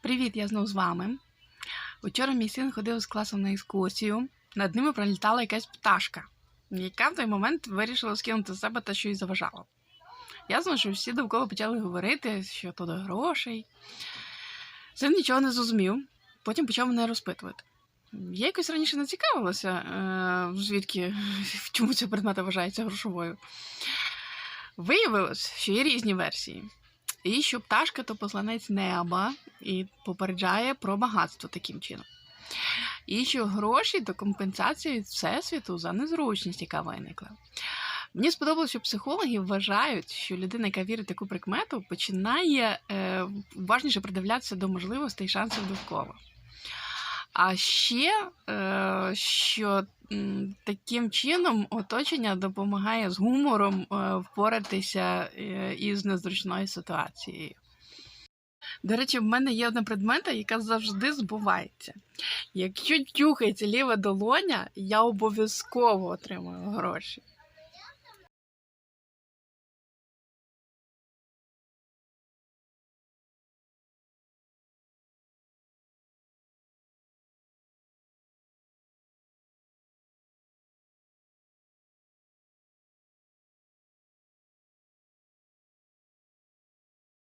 Привіт, я знов з вами. Учора мій син ходив з класом на екскурсію. Над ними пролітала якась пташка, яка в той момент вирішила скинути з себе те, що їй заважало. Ясно, що всі довкола почали говорити, що то до грошей. Син нічого не зрозумів, потім почав мене розпитувати. Я якось раніше не цікавилася, е, звідки чому ця предмета вважається грошовою. Виявилось, що є різні версії. І що пташка то посланець неба і попереджає про багатство таким чином. І що гроші то компенсація від всесвіту за незручність, яка виникла. Мені сподобалося, що психологи вважають, що людина, яка вірить в таку прикмету, починає е, уважніше придивлятися до можливостей і шансів довкола. А ще, е, що таким чином оточення допомагає з гумором е, впоратися е, із незручною ситуацією. До речі, в мене є одна предмета, яка завжди збувається. Якщо тюхається ліва долоня, я обов'язково отримую гроші.